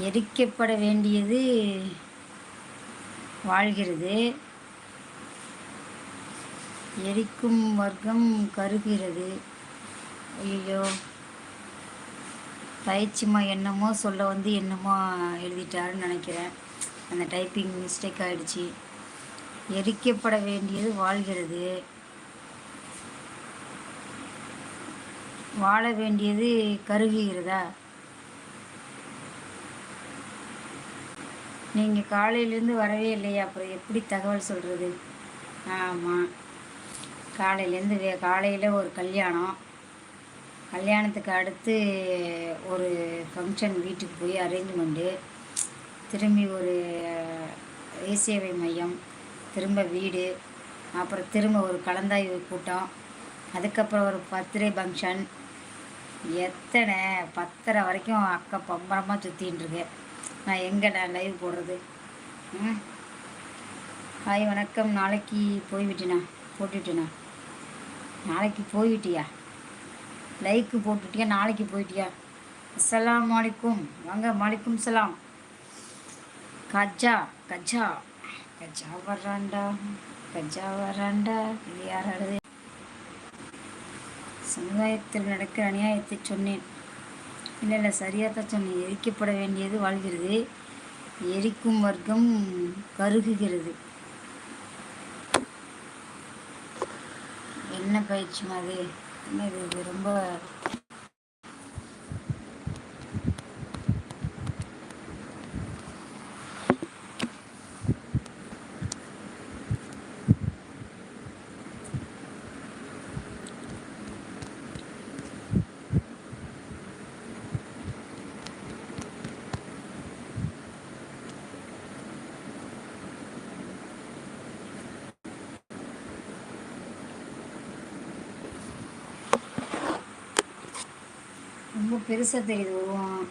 எரிக்கப்பட வேண்டியது வாழ்கிறது. எரிக்கும் வர்க்கம் கருகிறது. ஐயோ பயிற்சிமா என்னமோ சொல்ல வந்து என்னமோ எழுதிட்டாருன்னு நினைக்கிறேன். அந்த டைப்பிங் மிஸ்டேக் ஆகிடுச்சி எரிக்கப்பட வேண்டியது வாழ்கிறது. வாழ வேண்டியது கருகுகிறதா? நீங்கள் காலையிலேருந்து வரவே இல்லையா அப்புறம் எப்படி தகவல் சொல்கிறது ஆமாம் காலையிலேருந்து வே காலையில் ஒரு கல்யாணம். கல்யாணத்துக்கு அடுத்து ஒரு ஃபங்க்ஷன் வீட்டுக்கு போய் அரேஞ்ச்மெண்ட்டு திரும்பி ஒரு இசேவை மையம் திரும்ப வீடு அப்புறம் திரும்ப ஒரு கலந்தாய்வு கூட்டம் அதுக்கப்புறம் ஒரு பர்த்டே ஃபங்க்ஷன் எத்தனை? பத்தரை வரைக்கும் அக்கா பம்பரமாக சுற்றின்னு இருக்கேன் நான் எங்கே நான் லைவ் போடுறது? ம் ஹாய் வணக்கம். நாளைக்கு போய்விட்டினா? போட்டுவிட்டினா நாளைக்கு போய்விட்டியா? லைக்கு போட்டுட்டியா? நாளைக்கு போயிட்டியா? அஸ்லாம் வலைக்கும் வாங்க மாலிக்கும் சலாம். கஜா கஜா. கஜா வர்றாண்டா கஜா வர்றாண்டா இது யாராவது சமுதாயத்தில் நடக்கிற அநியாயத்தை சொன்னேன். இல்லை இல்லை சரியாக தான் சொன்னேன் எரிக்கப்பட வேண்டியது வாழ்கிறது. எரிக்கும் வர்க்கம் கருகுகிறது. என்ன பயிற்சி மாதிரி? என்ன இது ரொம்ப ரொம்ப பெருசாக தெரியுது உருவம்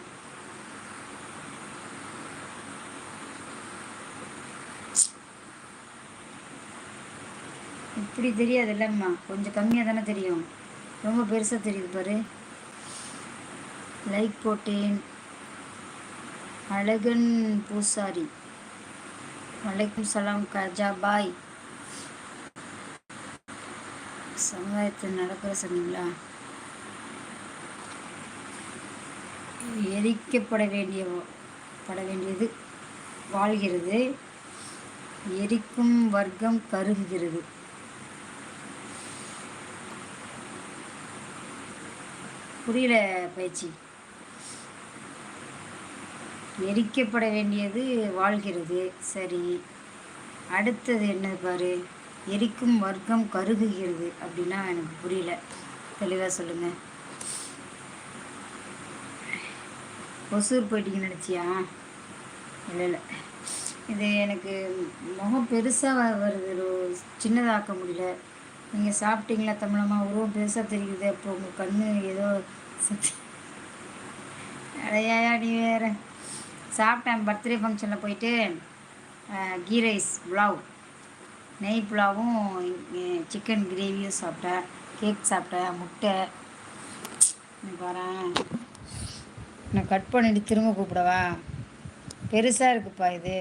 இப்படி தெரியாது இல்லைம்மா கொஞ்சம் கம்மியாக தானே தெரியும். ரொம்ப பெருசாக தெரியுது பாரு. லைக் போட்டேன். அழகன் பூசாரி. வலைக்கும் சலாம் கஜா பாய் சமுதாயத்தில் நடக்கிற சொன்னீங்களா எரிக்கப்பட வேண்டிய பட வேண்டியது வாழ்கிறது. எரிக்கும் வர்க்கம் கருகுகிறது புரியல பயிற்சி எரிக்கப்பட வேண்டியது வாழ்கிறது. சரி. அடுத்தது என்ன பாரு? எரிக்கும் வர்க்கம் கருகுகிறது அப்படின்னா எனக்கு புரியல. தெளிவாக சொல்லுங்கள் ஒசூர் போயிட்டீங்க நினச்சியா? இல்லை இல்லை. இது எனக்கு முகம் பெருசாக வருது சின்னதாக்க முடியல. நீங்கள் சாப்பிட்டீங்களா தமிழம்மா? உருவம் பெருசாக தெரியுது அப்போ உங்கள் கண் ஏதோ சக்தி அடையா நீ வேறு. சாப்பிட்டேன் பர்த்டே ஃபங்க்ஷனில் போயிட்டு கீ ரைஸ் புலாவ். நெய் புலாவும் சிக்கன் கிரேவியும் சாப்பிட்டேன். கேக் சாப்பிட்டேன் முட்டை. பாரு நான் கட் பண்ணிவிட்டு திரும்ப கூப்பிடவா? பெருசாக இருக்குப்பா இது.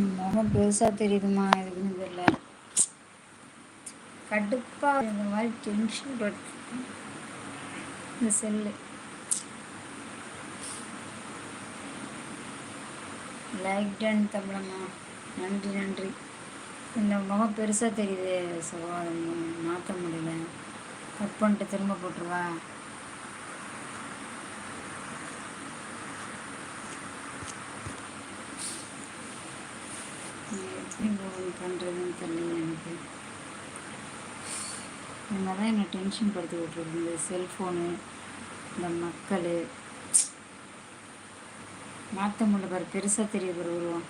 முகம் பெருசாக தெரியுதுமா எதுக்குன்னு தெரியல. கடுப்பாக இந்த மாதிரி டென்ஷன் படுத்து இந்த செல்லு லைக் டன் தமிழம்மா. நன்றி நன்றி. இந்த முகம் பெருசாக தெரியுது சகோதரம் மாற்ற முடியல. கட் பண்ணிட்டு திரும்ப போட்டுருவா. பண்ணுறதுன்னு தள்ளி எனக்கு. இந்த தான் என்னை டென்ஷன் படுத்தி விட்ருக்கு இந்த செல்ஃபோனு இந்த மக்கள். மாற்ற முடியல பெருசாக தெரிய பாரு உருவம்.